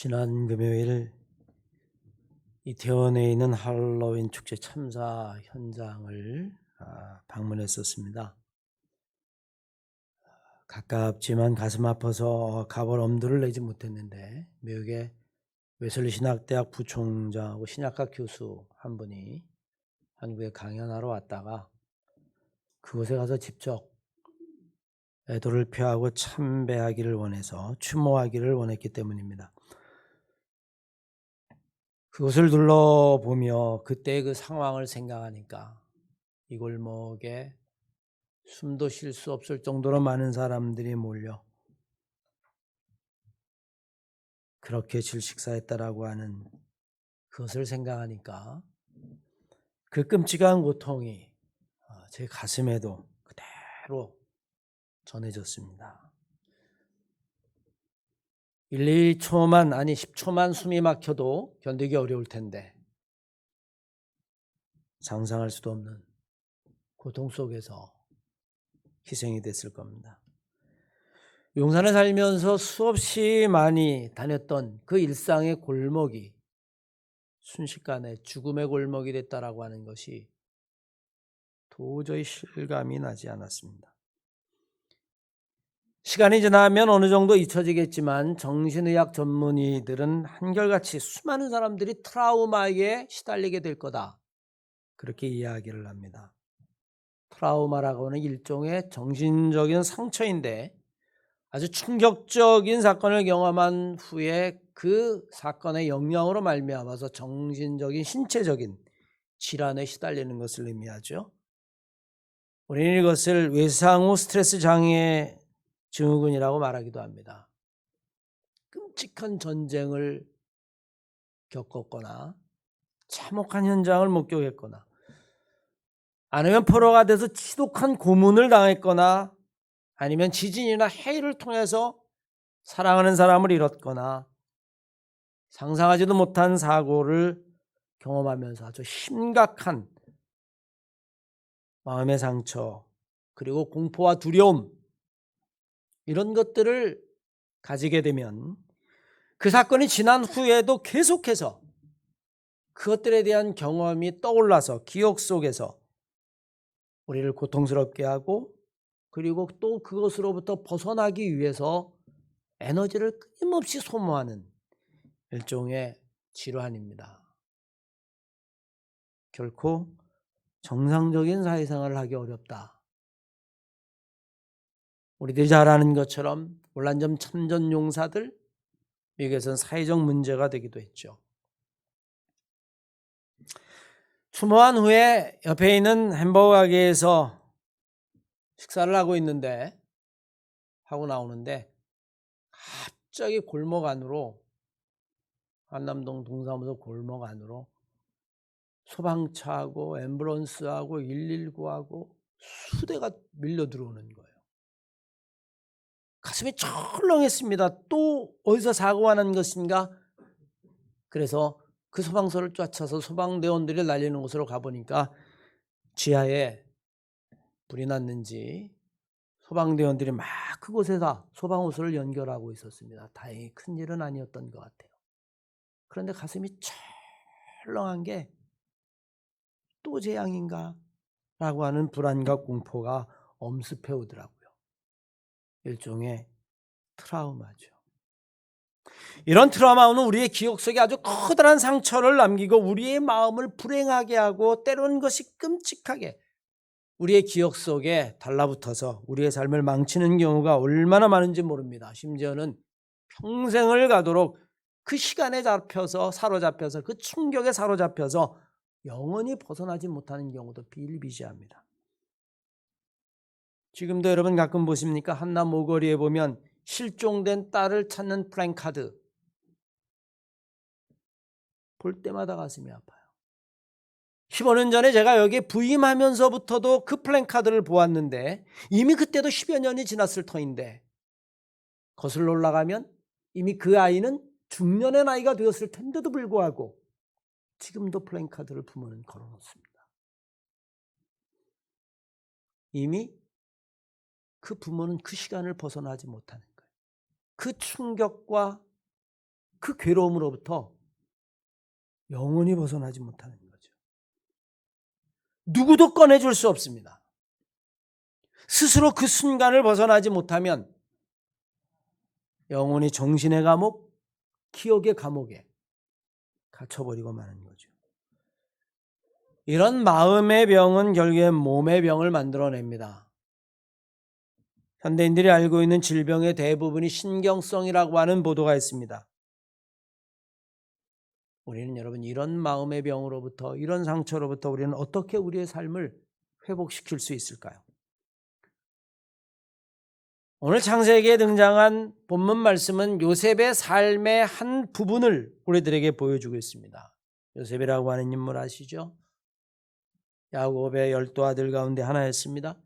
지난 금요일 이태원에 있는 할로윈 축제 참사 현장을 아, 방문했었습니다. 가깝지만 가슴 아파서 가볼 엄두를 내지 못했는데 미국의 웨슬리 신학대학 부총장하고 신약과 교수 한 분이 한국에 강연하러 왔다가 그곳에 가서 직접 애도를 표하고 참배하기를 원해서 추모하기를 원했기 때문입니다. 그것을 둘러보며 그때의 그 상황을 생각하니까 이 골목에 숨도 쉴 수 없을 정도로 많은 사람들이 몰려 그렇게 질식사했다라고 하는 그것을 생각하니까 그 끔찍한 고통이 어, 제 가슴에도 그대로 전해졌습니다. 1, 2초만 아니 10초만 숨이 막혀도 견디기 어려울 텐데 상상할 수도 없는 고통 속에서 희생이 됐을 겁니다. 용산에 살면서 수없이 많이 다녔던 그 일상의 골목이 순식간에 죽음의 골목이 됐다라고 하는 것이 도저히 실감이 나지 않았습니다. 시간이 지나면 어느 정도 잊혀지겠지만 정신의학 전문의들은 한결같이 수많은 사람들이 트라우마에 시달리게 될 거다. 그렇게 이야기를 합니다. 트라우마라고 하는 일종의 정신적인 상처인데 아주 충격적인 사건을 경험한 후에 그 사건의 영향으로 말미암아서 정신적인 신체적인 질환에 시달리는 것을 의미하죠. 우리는 이것을 외상 후 스트레스 장애 증후군이라고 말하기도 합니다. 끔찍한 전쟁을 겪었거나 참혹한 현장을 목격했거나 아니면 포로가 돼서 지독한 고문을 당했거나 아니면 지진이나 해일을 통해서 사랑하는 사람을 잃었거나 상상하지도 못한 사고를 경험하면서 아주 심각한 마음의 상처 그리고 공포와 두려움 이런 것들을 가지게 되면 그 사건이 지난 후에도 계속해서 그것들에 대한 경험이 떠올라서 기억 속에서 우리를 고통스럽게 하고 그리고 또 그것으로부터 벗어나기 위해서 에너지를 끊임없이 소모하는 일종의 질환입니다. 결코 정상적인 사회생활을 하기 어렵다. 우리들이 잘 아는 것처럼 올란점 참전 용사들 미국에서는 사회적 문제가 되기도 했죠. 추모한 후에 옆에 있는 햄버거 가게에서 식사를 하고 있는데 하고 나오는데 갑자기 골목 안으로 한남동 동사무소 골목 안으로 소방차하고 앰뷸런스하고 119하고 수대가 밀려 들어오는 거예요. 가슴이 철렁했습니다. 또 어디서 사고가 난 것인가? 그래서 그 소방서를 쫓아서 소방대원들이 날리는 곳으로 가보니까 지하에 불이 났는지 소방대원들이 막 그곳에다 소방호수를 연결하고 있었습니다. 다행히 큰 일은 아니었던 것 같아요. 그런데 가슴이 철렁한 게 또 재앙인가? 라고 하는 불안과 공포가 엄습해 오더라고요. 일종의 트라우마죠. 이런 트라우마는 우리의 기억 속에 아주 커다란 상처를 남기고 우리의 마음을 불행하게 하고 때로는 것이 끔찍하게 우리의 기억 속에 달라붙어서 우리의 삶을 망치는 경우가 얼마나 많은지 모릅니다. 심지어는 평생을 가도록 그 시간에 잡혀서 사로잡혀서 그 충격에 사로잡혀서 영원히 벗어나지 못하는 경우도 비일비재합니다. 지금도 여러분 가끔 보십니까? 한남 모거리에 보면 실종된 딸을 찾는 플랜카드. 볼 때마다 가슴이 아파요. 15년 전에 제가 여기 부임하면서부터도 그 플랜카드를 보았는데 이미 그때도 10여 년이 지났을 터인데 거슬러 올라가면 이미 그 아이는 중년의 나이가 되었을 텐데도 불구하고 지금도 플랜카드를 부모는 걸어놓습니다. 이미 그 부모는 그 시간을 벗어나지 못하는 거예요. 그 충격과 그 괴로움으로부터 영원히 벗어나지 못하는 거죠. 누구도 꺼내줄 수 없습니다. 스스로 그 순간을 벗어나지 못하면 영원히 정신의 감옥, 기억의 감옥에 갇혀버리고 마는 거죠. 이런 마음의 병은 결국엔 몸의 병을 만들어냅니다. 현대인들이 알고 있는 질병의 대부분이 신경성이라고 하는 보도가 있습니다. 우리는 여러분 이런 마음의 병으로부터 이런 상처로부터 우리는 어떻게 우리의 삶을 회복시킬 수 있을까요? 오늘 창세기에 등장한 본문 말씀은 요셉의 삶의 한 부분을 우리들에게 보여주고 있습니다. 요셉이라고 하는 인물 아시죠? 야곱의 열두 아들 가운데 하나였습니다.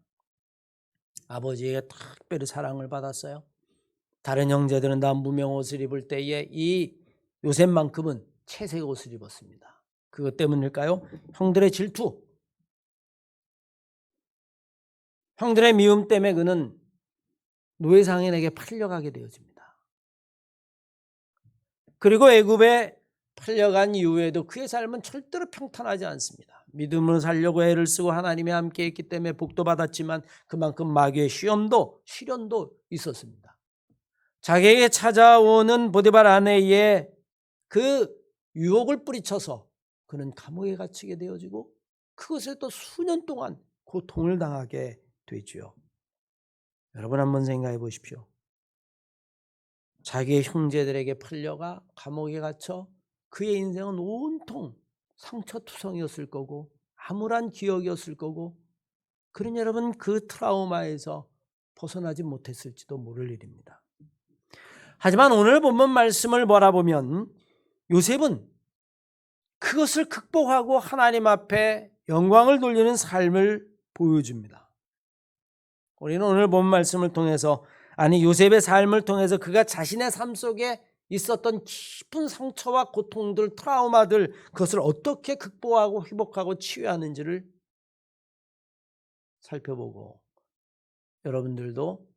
아버지에게 특별히 사랑을 받았어요. 다른 형제들은 다 무명 옷을 입을 때에 이 요셉만큼은 채색 옷을 입었습니다. 그것 때문일까요? 형들의 질투. 형들의 미움 때문에 그는 노예 상인에게 팔려가게 되어집니다. 그리고 애굽에 팔려간 이후에도 그의 삶은 절대로 평탄하지 않습니다. 믿음으로 살려고 애를 쓰고 하나님이 함께 했기 때문에 복도 받았지만 그만큼 마귀의 시험도 시련도 있었습니다. 자기에게 찾아오는 보디발 아내의 그 유혹을 뿌리쳐서 그는 감옥에 갇히게 되어지고 그것에 또 수년 동안 고통을 당하게 되지요. 여러분 한번 생각해 보십시오. 자기의 형제들에게 팔려가 감옥에 갇혀 그의 인생은 온통 상처투성이었을 거고 암울한 기억이었을 거고 그런 여러분 그 트라우마에서 벗어나지 못했을지도 모를 일입니다. 하지만 오늘 본문 말씀을 몰아보면 요셉은 그것을 극복하고 하나님 앞에 영광을 돌리는 삶을 보여줍니다. 우리는 오늘 본 말씀을 통해서 아니 요셉의 삶을 통해서 그가 자신의 삶 속에 있었던 깊은 상처와 고통들, 트라우마들 그것을 어떻게 극복하고 회복하고 치유하는지를 살펴보고 여러분들도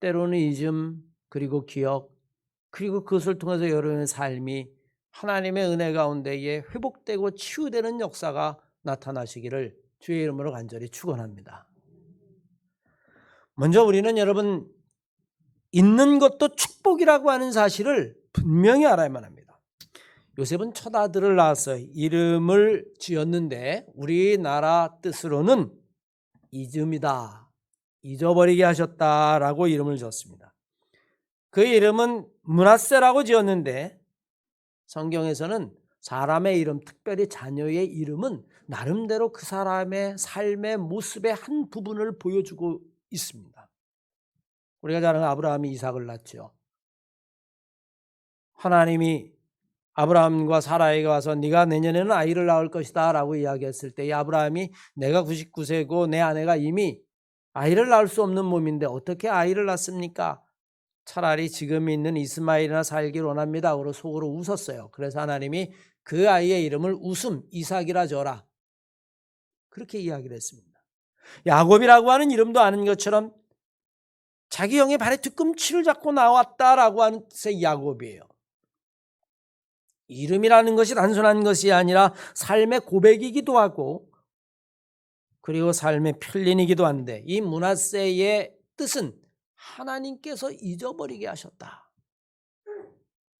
때로는 잊음 그리고 기억 그리고 그것을 통해서 여러분의 삶이 하나님의 은혜 가운데에 회복되고 치유되는 역사가 나타나시기를 주의 이름으로 간절히 축원합니다. 먼저 우리는 여러분 있는 것도 축복이라고 하는 사실을 분명히 알아야만 합니다. 요셉은 첫 아들을 낳았어요. 이름을 지었는데 우리나라 뜻으로는 잊음이다. 잊어버리게 하셨다라고 이름을 지었습니다. 그 이름은 문하세라고 지었는데 성경에서는 사람의 이름, 특별히 자녀의 이름은 나름대로 그 사람의 삶의 모습의 한 부분을 보여주고 있습니다. 우리가 잘 아는 아브라함이 이삭을 낳죠. 하나님이 아브라함과 사라에게 와서 네가 내년에는 아이를 낳을 것이다라고 이야기했을 때 이 아브라함이 내가 99세고 내 아내가 이미 아이를 낳을 수 없는 몸인데 어떻게 아이를 낳습니까? 차라리 지금 있는 이스마일이나 살길 원합니다. 그러 속으로 웃었어요. 그래서 하나님이 그 아이의 이름을 웃음 이삭이라 줘라. 그렇게 이야기를 했습니다. 야곱이라고 하는 이름도 아는 것처럼 자기 형의 발에 뒤꿈치를 잡고 나왔다라고 하는 뜻의 야곱이에요. 이름이라는 것이 단순한 것이 아니라 삶의 고백이기도 하고 그리고 삶의 필린이기도 한데 이 문하세의 뜻은 하나님께서 잊어버리게 하셨다.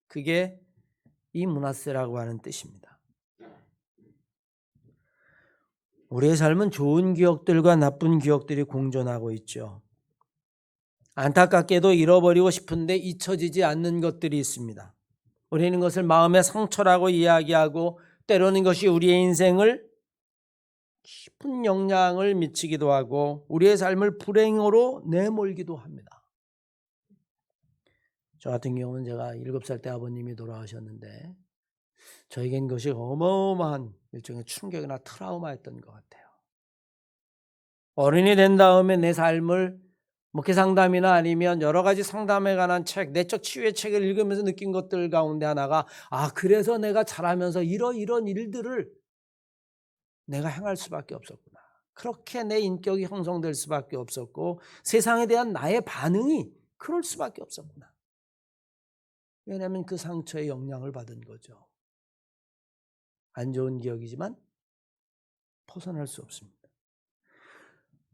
그게 이 문하세라고 하는 뜻입니다. 우리의 삶은 좋은 기억들과 나쁜 기억들이 공존하고 있죠. 안타깝게도 잃어버리고 싶은데 잊혀지지 않는 것들이 있습니다. 우리는 것을 마음의 상처라고 이야기하고 때로는 것이 우리의 인생을 깊은 영향을 미치기도 하고 우리의 삶을 불행으로 내몰기도 합니다. 저 같은 경우는 제가 7살 때 아버님이 돌아가셨는데 저에겐 그것이 어마어마한 일종의 충격이나 트라우마였던 것 같아요. 어른이 된 다음에 내 삶을 목회 상담이나 아니면 여러 가지 상담에 관한 책, 내적 치유의 책을 읽으면서 느낀 것들 가운데 하나가 아, 그래서 내가 자라면서 이런 이런 일들을 내가 행할 수밖에 없었구나. 그렇게 내 인격이 형성될 수밖에 없었고 세상에 대한 나의 반응이 그럴 수밖에 없었구나. 왜냐하면 그 상처의 영향을 받은 거죠. 안 좋은 기억이지만 벗어날 수 없습니다.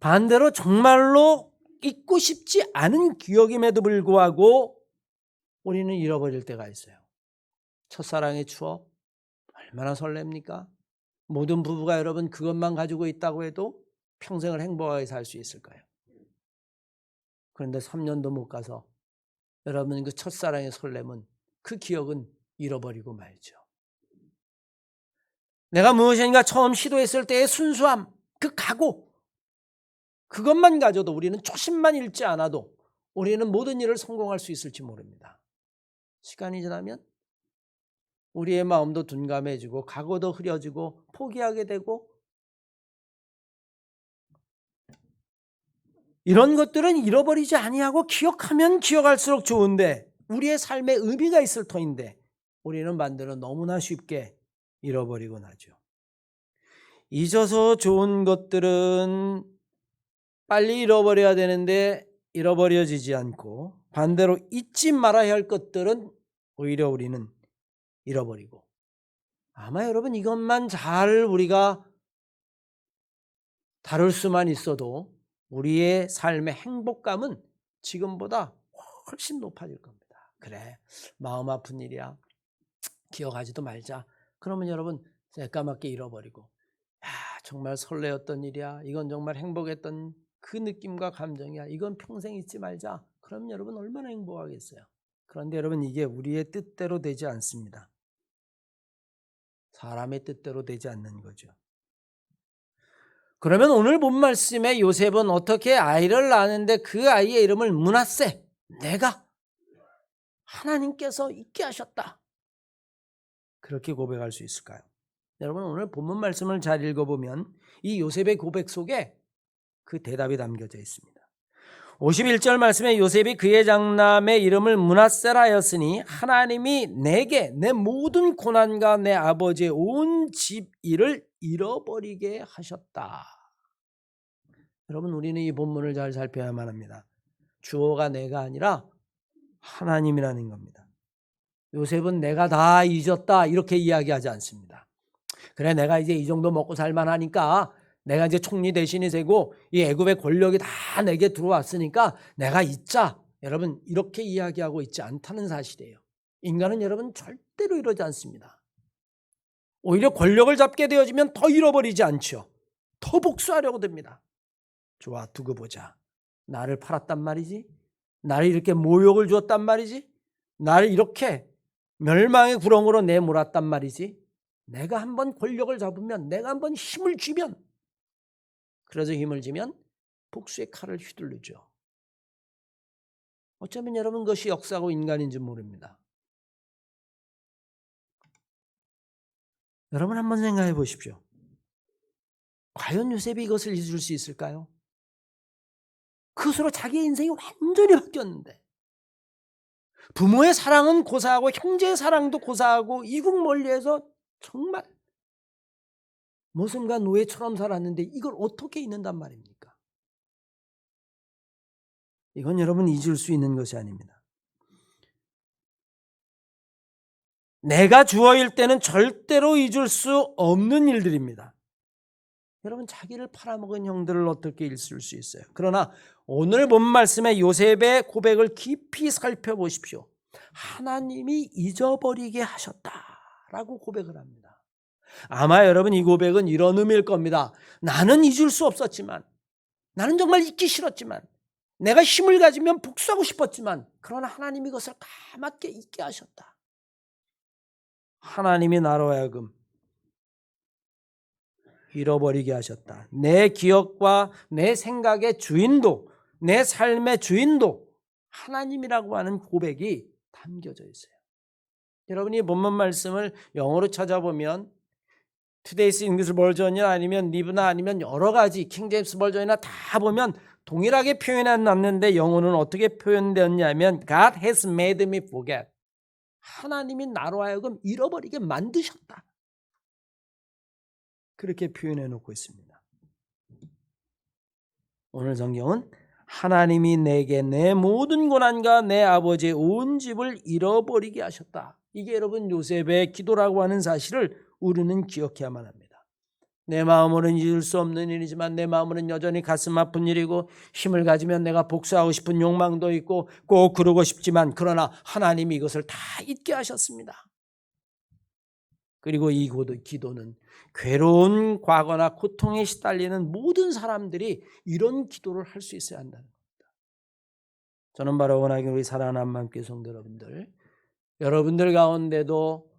반대로 정말로 잊고 싶지 않은 기억임에도 불구하고 우리는 잃어버릴 때가 있어요. 첫사랑의 추억 얼마나 설렙니까? 모든 부부가 여러분 그것만 가지고 있다고 해도 평생을 행복하게 살 수 있을까요? 그런데 3년도 못 가서 여러분 그 첫사랑의 설렘은 그 기억은 잃어버리고 말죠. 내가 무엇인가 처음 시도했을 때의 순수함, 그 각오, 그것만 가져도 우리는 초심만 잃지 않아도 우리는 모든 일을 성공할 수 있을지 모릅니다. 시간이 지나면 우리의 마음도 둔감해지고 각오도 흐려지고 포기하게 되고 이런 것들은 잃어버리지 아니하고 기억하면 기억할수록 좋은데 우리의 삶에 의미가 있을 터인데 우리는 반대로 너무나 쉽게 잃어버리곤 하죠. 잊어서 좋은 것들은 빨리 잃어버려야 되는데 잃어버려지지 않고 반대로 잊지 말아야 할 것들은 오히려 우리는 잃어버리고 아마 여러분 이것만 잘 우리가 다룰 수만 있어도 우리의 삶의 행복감은 지금보다 훨씬 높아질 겁니다. 그래 마음 아픈 일이야 기억하지도 말자. 그러면 여러분 새까맣게 잃어버리고 야 정말 설레었던 일이야. 이건 정말 행복했던 그 느낌과 감정이야. 이건 평생 잊지 말자. 그럼 여러분 얼마나 행복하겠어요. 그런데 여러분 이게 우리의 뜻대로 되지 않습니다. 사람의 뜻대로 되지 않는 거죠. 그러면 오늘 본 말씀에 요셉은 어떻게 아이를 낳았는데 그 아이의 이름을 문하세 내가 하나님께서 있게 하셨다. 그렇게 고백할 수 있을까요? 여러분 오늘 본문 말씀을 잘 읽어보면 이 요셉의 고백 속에 그 대답이 담겨져 있습니다. 51절 말씀에 요셉이 그의 장남의 이름을 문하세라였으니 하나님이 내게 내 모든 고난과 내 아버지의 온 집 일을 잃어버리게 하셨다. 여러분 우리는 이 본문을 잘 살펴야만 합니다. 주어가 내가 아니라 하나님이라는 겁니다. 요셉은 내가 다 잊었다 이렇게 이야기하지 않습니다. 그래 내가 이제 이 정도 먹고 살만하니까 내가 이제 총리 대신이 되고 이 애굽의 권력이 다 내게 들어왔으니까 내가 잊자. 여러분 이렇게 이야기하고 있지 않다는 사실이에요. 인간은 여러분 절대로 이러지 않습니다. 오히려 권력을 잡게 되어지면 더 잃어버리지 않죠. 더 복수하려고 듭니다. 좋아 두고 보자. 나를 팔았단 말이지. 나를 이렇게 모욕을 주었단 말이지. 나를 이렇게 멸망의 구렁으로 내몰았단 말이지. 내가 한번 권력을 잡으면 내가 한번 힘을 쥐면 그래서 힘을 쥐면 복수의 칼을 휘둘르죠. 어쩌면 여러분 그것이 역사고 인간인지 모릅니다. 여러분 한번 생각해 보십시오. 과연 요셉이 이것을 잊을 수 있을까요? 그것으로 자기의 인생이 완전히 바뀌었는데 부모의 사랑은 고사하고 형제의 사랑도 고사하고 이국 멀리에서 정말 모순과 노예처럼 살았는데 이걸 어떻게 잊는단 말입니까? 이건 여러분 잊을 수 있는 것이 아닙니다. 내가 주어일 때는 절대로 잊을 수 없는 일들입니다. 여러분 자기를 팔아먹은 형들을 어떻게 잊을 수 있어요? 그러나 오늘 본 말씀의 요셉의 고백을 깊이 살펴보십시오. 하나님이 잊어버리게 하셨다라고 고백을 합니다. 아마 여러분 이 고백은 이런 의미일 겁니다. 나는 잊을 수 없었지만, 나는 정말 잊기 싫었지만, 내가 힘을 가지면 복수하고 싶었지만, 그러나 하나님이 그것을 까맣게 잊게 하셨다. 하나님이 나로 하여금 잃어버리게 하셨다. 내 기억과 내 생각의 주인도, 내 삶의 주인도 하나님이라고 하는 고백이 담겨져 있어요. 여러분이 본문 말씀을 영어로 찾아보면 투데이스 잉글리시 버전이나 아니면 리브나 아니면 여러 가지 킹제임스 버전이나 다 보면 동일하게 표현해 놨는데 영어는 어떻게 표현되었냐면 God has made me forget. 하나님이 나로 하여금 잃어버리게 만드셨다. 그렇게 표현해 놓고 있습니다. 오늘 성경은 하나님이 내게 내 모든 고난과 내 아버지의 온 집을 잃어버리게 하셨다. 이게 여러분 요셉의 기도라고 하는 사실을 우리는 기억해야만 합니다. 내 마음으로는 잊을 수 없는 일이지만 내 마음으로는 여전히 가슴 아픈 일이고 힘을 가지면 내가 복수하고 싶은 욕망도 있고 꼭 그러고 싶지만 그러나 하나님이 이것을 다 잊게 하셨습니다. 그리고 이 기도는 괴로운 과거나 고통에 시달리는 모든 사람들이 이런 기도를 할 수 있어야 한다는 겁니다. 저는 바로 원하기 우리 사랑하는 한마음교 성도 여러분들 여러분들 가운데도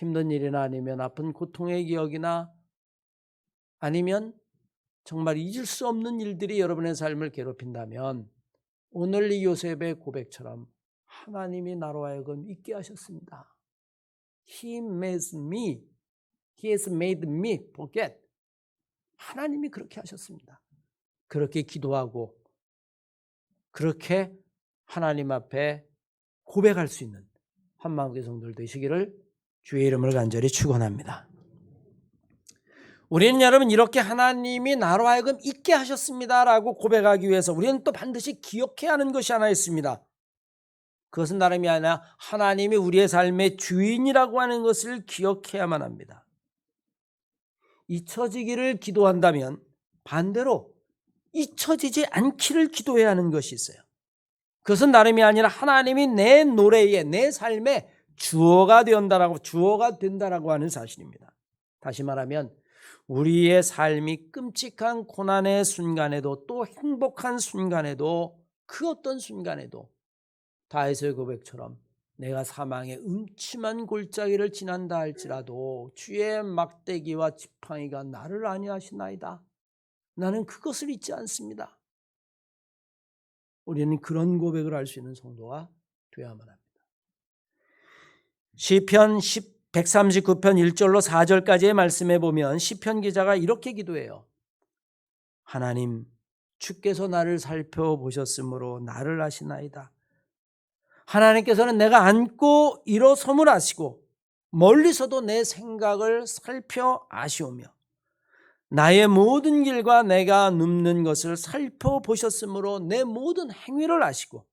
힘든 일이나 아니면 아픈 고통의 기억이나 아니면 정말 잊을 수 없는 일들이 여러분의 삶을 괴롭힌다면 오늘 이 요셉의 고백처럼 하나님이 나로 하여금 잊게 하셨습니다. He made me, He has made me forget. 하나님이 그렇게 하셨습니다. 그렇게 기도하고 그렇게 하나님 앞에 고백할 수 있는 한마음의 성들 되시기를 주의 이름을 간절히 축원합니다. 우리는 여러분 이렇게 하나님이 나로 하여금 있게 하셨습니다라고 고백하기 위해서 우리는 또 반드시 기억해야 하는 것이 하나 있습니다. 그것은 다름이 아니라 하나님이 우리의 삶의 주인이라고 하는 것을 기억해야만 합니다. 잊혀지기를 기도한다면 반대로 잊혀지지 않기를 기도해야 하는 것이 있어요. 그것은 다름이 아니라 하나님이 내 노래에 내 삶의 주어가 된다라고 주어가 된다라고 하는 사실입니다. 다시 말하면 우리의 삶이 끔찍한 고난의 순간에도 또 행복한 순간에도 그 어떤 순간에도 다윗의 고백처럼 내가 사망의 음침한 골짜기를 지난다 할지라도 주의 막대기와 지팡이가 나를 아니하시나이다. 나는 그것을 잊지 않습니다. 우리는 그런 고백을 할 수 있는 성도가 되어야만 합니다. 시편 139편 1절로 4절까지의 말씀에 보면 시편 기자가 이렇게 기도해요. 하나님 주께서 나를 살펴보셨으므로 나를 아시나이다. 하나님께서는 내가 앉고 일어섬을 아시고 멀리서도 내 생각을 살펴 아시오며 나의 모든 길과 내가 눕는 것을 살펴보셨으므로 내 모든 행위를 아시고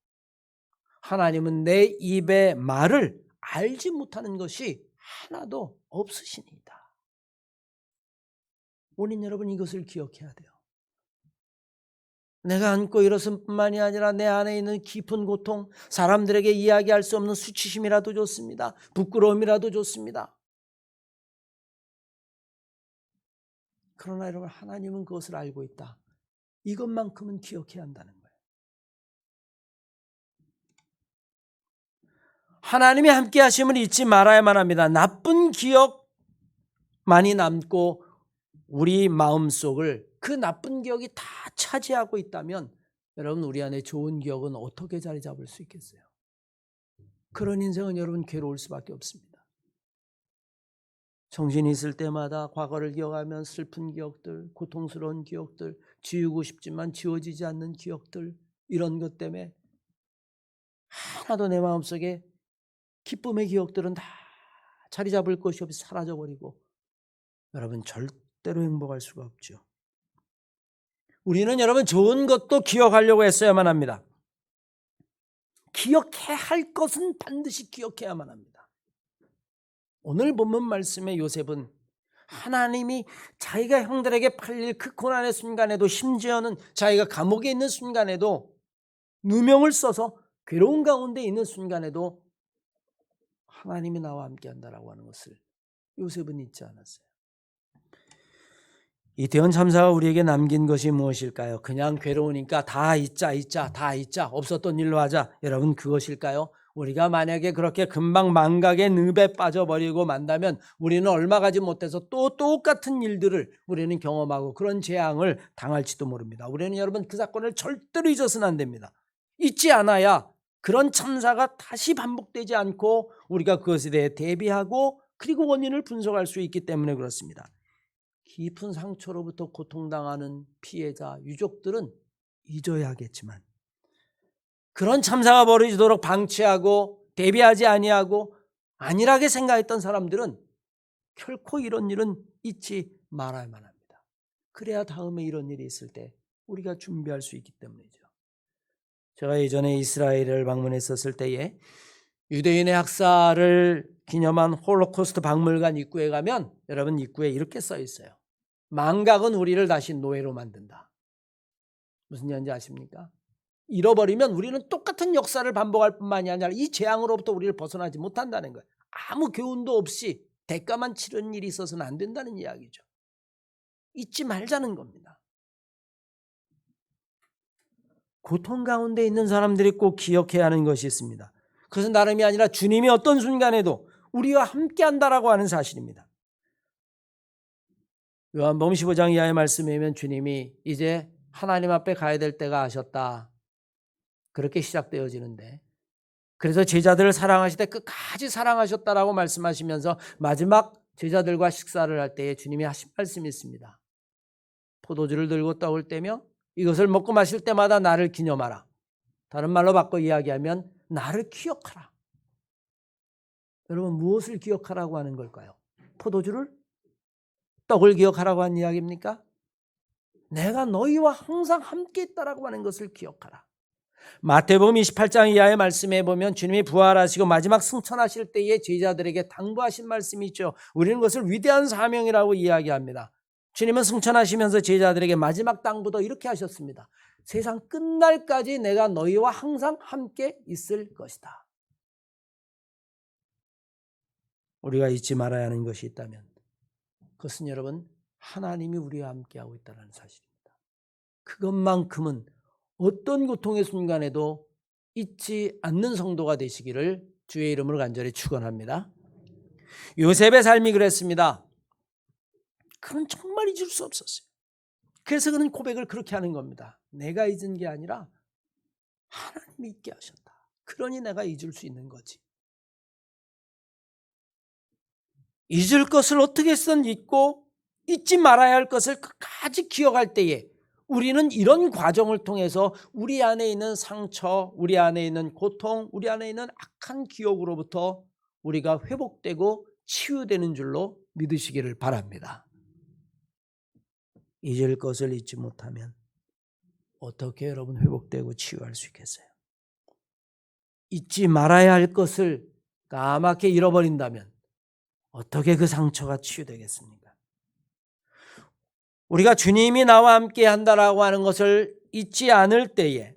하나님은 내 입의 말을 알지 못하는 것이 하나도 없으시니이다. 우린 여러분 이것을 기억해야 돼요. 내가 안고 일어선 뿐만이 아니라 내 안에 있는 깊은 고통, 사람들에게 이야기할 수 없는 수치심이라도 좋습니다. 부끄러움이라도 좋습니다. 그러나 여러분, 하나님은 그것을 알고 있다. 이것만큼은 기억해야 한다는 거예요. 하나님이 함께 하심을 잊지 말아야만 합니다. 나쁜 기억 많이 남고 우리 마음속을 그 나쁜 기억이 다 차지하고 있다면 여러분 우리 안에 좋은 기억은 어떻게 자리 잡을 수 있겠어요? 그런 인생은 여러분 괴로울 수밖에 없습니다. 정신이 있을 때마다 과거를 기억하면 슬픈 기억들, 고통스러운 기억들, 지우고 싶지만 지워지지 않는 기억들 이런 것 때문에 하나도 내 마음속에 기쁨의 기억들은 다 자리 잡을 것이 없이 사라져 버리고 여러분 절대로 행복할 수가 없죠. 우리는 여러분 좋은 것도 기억하려고 했어야만 합니다. 기억해야 할 것은 반드시 기억해야만 합니다. 오늘 본문 말씀의 요셉은 하나님이 자기가 형들에게 팔릴 그 고난의 순간에도 심지어는 자기가 감옥에 있는 순간에도 누명을 써서 괴로운 가운데 있는 순간에도 하나님이 나와 함께 한다라고 하는 것을 요셉은 잊지 않았어요. 이태원 참사가 우리에게 남긴 것이 무엇일까요? 그냥 괴로우니까 다 잊자, 잊자, 다 잊자, 없었던 일로 하자. 여러분, 그것일까요? 우리가 만약에 그렇게 금방 망각의 늪에 빠져버리고 만다면 우리는 얼마 가지 못해서 또 똑같은 일들을 우리는 경험하고 그런 재앙을 당할지도 모릅니다. 우리는 여러분 그 사건을 절대로 잊어서는 안 됩니다. 잊지 않아야 그런 참사가 다시 반복되지 않고 우리가 그것에 대해 대비하고 그리고 원인을 분석할 수 있기 때문에 그렇습니다. 깊은 상처로부터 고통당하는 피해자, 유족들은 잊어야겠지만 그런 참사가 벌어지도록 방치하고 대비하지 아니하고 안일하게 생각했던 사람들은 결코 이런 일은 잊지 말아야만 합니다. 그래야 다음에 이런 일이 있을 때 우리가 준비할 수 있기 때문이죠. 제가 예전에 이스라엘을 방문했었을 때에 유대인의 학살을 기념한 홀로코스트 박물관 입구에 가면 여러분 입구에 이렇게 써 있어요. 망각은 우리를 다시 노예로 만든다. 무슨 얘기인지 아십니까? 잃어버리면 우리는 똑같은 역사를 반복할 뿐만이 아니라 이 재앙으로부터 우리를 벗어나지 못한다는 거예요. 아무 교훈도 없이 대가만 치르는 일이 있어서는 안 된다는 이야기죠. 잊지 말자는 겁니다. 고통 가운데 있는 사람들이 꼭 기억해야 하는 것이 있습니다. 그것은 다름이 아니라 주님이 어떤 순간에도 우리와 함께 한다라고 하는 사실입니다. 요한복음 15장 이하의 말씀에 보면 주님이 이제 하나님 앞에 가야 될 때가 아셨다. 그렇게 시작되어지는데 그래서 제자들을 사랑하시되 끝까지 사랑하셨다라고 말씀하시면서 마지막 제자들과 식사를 할 때에 주님이 하신 말씀이 있습니다. 포도주를 들고 떡을 떼며 이것을 먹고 마실 때마다 나를 기념하라. 다른 말로 바꿔 이야기하면 나를 기억하라. 여러분 무엇을 기억하라고 하는 걸까요? 포도주를? 떡을 기억하라고 하는 이야기입니까? 내가 너희와 항상 함께 있다라고 하는 것을 기억하라. 마태복음 28장 이하의 말씀에 보면 주님이 부활하시고 마지막 승천하실 때에 제자들에게 당부하신 말씀이 있죠. 우리는 그것을 위대한 사명이라고 이야기합니다. 주님은 승천하시면서 제자들에게 마지막 당부도 이렇게 하셨습니다. 세상 끝날까지 내가 너희와 항상 함께 있을 것이다. 우리가 잊지 말아야 하는 것이 있다면 그것은 여러분 하나님이 우리와 함께하고 있다는 사실입니다. 그것만큼은 어떤 고통의 순간에도 잊지 않는 성도가 되시기를 주의 이름으로 간절히 축원합니다. 요셉의 삶이 그랬습니다. 그는 정말 잊을 수 없었어요. 그래서 그는 고백을 그렇게 하는 겁니다. 내가 잊은 게 아니라 하나님이 잊게 하셨다. 그러니 내가 잊을 수 있는 거지. 잊을 것을 어떻게든 잊고 잊지 말아야 할 것을 끝까지 기억할 때에 우리는 이런 과정을 통해서 우리 안에 있는 상처, 우리 안에 있는 고통, 우리 안에 있는 악한 기억으로부터 우리가 회복되고 치유되는 줄로 믿으시기를 바랍니다. 잊을 것을 잊지 못하면 어떻게 여러분 회복되고 치유할 수 있겠어요? 잊지 말아야 할 것을 까맣게 잃어버린다면 어떻게 그 상처가 치유되겠습니까? 우리가 주님이 나와 함께 한다라고 하는 것을 잊지 않을 때에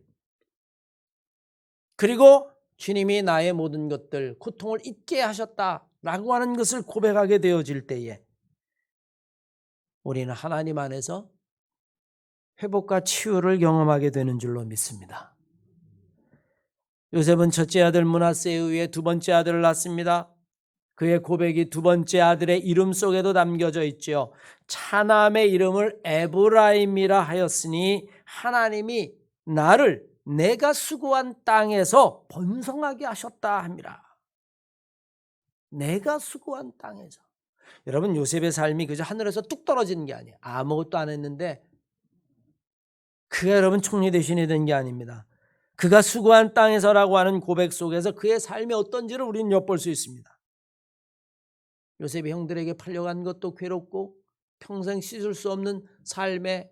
그리고 주님이 나의 모든 것들 고통을 잊게 하셨다라고 하는 것을 고백하게 되어질 때에 우리는 하나님 안에서 회복과 치유를 경험하게 되는 줄로 믿습니다. 요셉은 첫째 아들 문하세에 의해 두 번째 아들을 낳습니다. 그의 고백이 두 번째 아들의 이름 속에도 담겨져 있지요. 차남의 이름을 에브라임이라 하였으니 하나님이 나를 내가 수고한 땅에서 번성하게 하셨다 함이라. 내가 수고한 땅에서. 여러분 요셉의 삶이 그저 하늘에서 뚝 떨어지는 게 아니에요. 아무것도 안 했는데 그가 여러분 총리 대신이 된 게 아닙니다. 그가 수고한 땅에서라고 하는 고백 속에서 그의 삶이 어떤지를 우리는 엿볼 수 있습니다. 요셉이 형들에게 팔려간 것도 괴롭고 평생 씻을 수 없는 삶의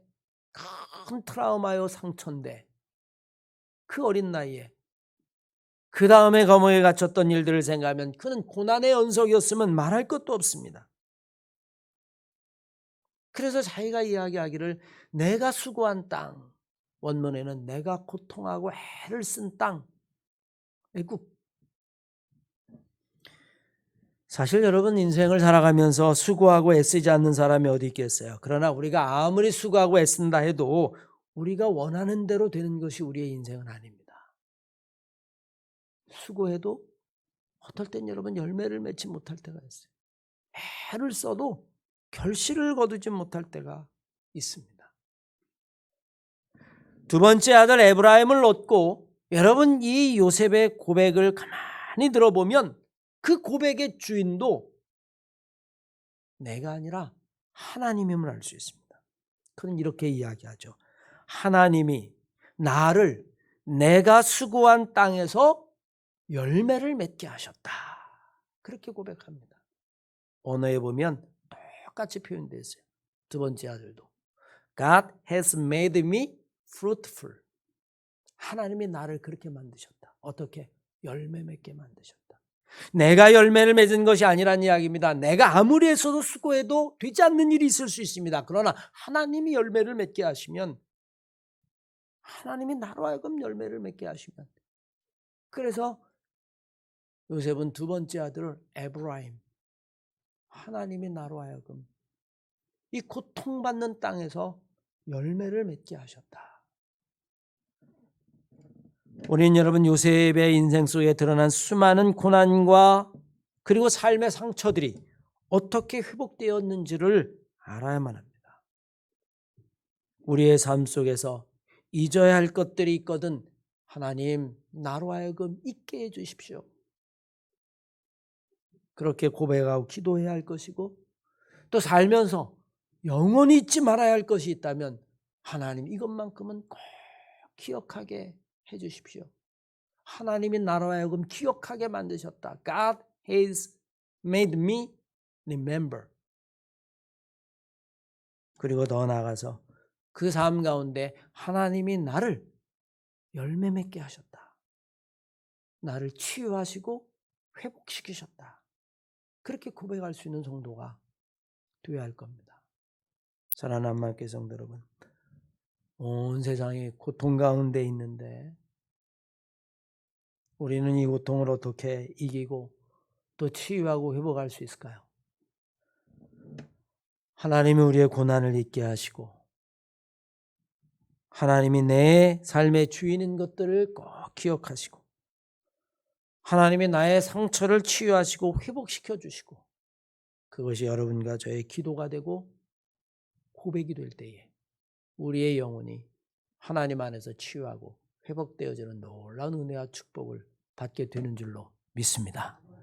큰 트라우마요 상처인데 그 어린 나이에 그 다음에 감옥에 갇혔던 일들을 생각하면 그는 고난의 연속이었으면 말할 것도 없습니다. 그래서 자기가 이야기하기를 내가 수고한 땅 원문에는 내가 고통하고 애를 쓴 땅. 애국 사실 여러분 인생을 살아가면서 수고하고 애쓰지 않는 사람이 어디 있겠어요. 그러나 우리가 아무리 수고하고 애쓴다 해도 우리가 원하는 대로 되는 것이 우리의 인생은 아닙니다. 수고해도 어떨 땐 여러분 열매를 맺지 못할 때가 있어요. 애를 써도 결실을 거두지 못할 때가 있습니다. 두 번째 아들 에브라임을 얻고 여러분 이 요셉의 고백을 가만히 들어보면 그 고백의 주인도 내가 아니라 하나님임을 알 수 있습니다. 그는 이렇게 이야기하죠. 하나님이 나를 내가 수고한 땅에서 열매를 맺게 하셨다. 그렇게 고백합니다. 언어에 보면 똑같이 표현되어 있어요. 두 번째 아들도 God has made me fruitful. 하나님이 나를 그렇게 만드셨다. 어떻게? 열매 맺게 만드셨다. 내가 열매를 맺은 것이 아니란 이야기입니다. 내가 아무리 했어도 수고해도 되지 않는 일이 있을 수 있습니다. 그러나 하나님이 열매를 맺게 하시면 하나님이 나로 하여금 열매를 맺게 하시면 그래서 요셉은 두 번째 아들을 에브라임 하나님이 나로 하여금 이 고통받는 땅에서 열매를 맺게 하셨다. 우리는 여러분 요셉의 인생 속에 드러난 수많은 고난과 그리고 삶의 상처들이 어떻게 회복되었는지를 알아야만 합니다. 우리의 삶 속에서 잊어야 할 것들이 있거든 하나님 나로 하여금 잊게 해 주십시오. 그렇게 고백하고 기도해야 할 것이고 또 살면서 영원히 잊지 말아야 할 것이 있다면 하나님 이것만큼은 꼭 기억하게 해 주십시오. 하나님이 나로 하여금 기억하게 만드셨다. God has made me remember. 그리고 더 나아가서 그 삶 가운데 하나님이 나를 열매 맺게 하셨다. 나를 치유하시고 회복시키셨다. 그렇게 고백할 수 있는 정도가 되어야 할 겁니다. 사랑하는 한마께 성도 여러분, 온 세상이 고통 가운데 있는데 우리는 이 고통을 어떻게 이기고 또 치유하고 회복할 수 있을까요? 하나님이 우리의 고난을 잊게 하시고 하나님이 내 삶의 주인인 것들을 꼭 기억하시고 하나님이 나의 상처를 치유하시고 회복시켜 주시고 그것이 여러분과 저의 기도가 되고 고백이 될 때에 우리의 영혼이 하나님 안에서 치유하고 회복되어지는 놀라운 은혜와 축복을 받게 되는 줄로 믿습니다.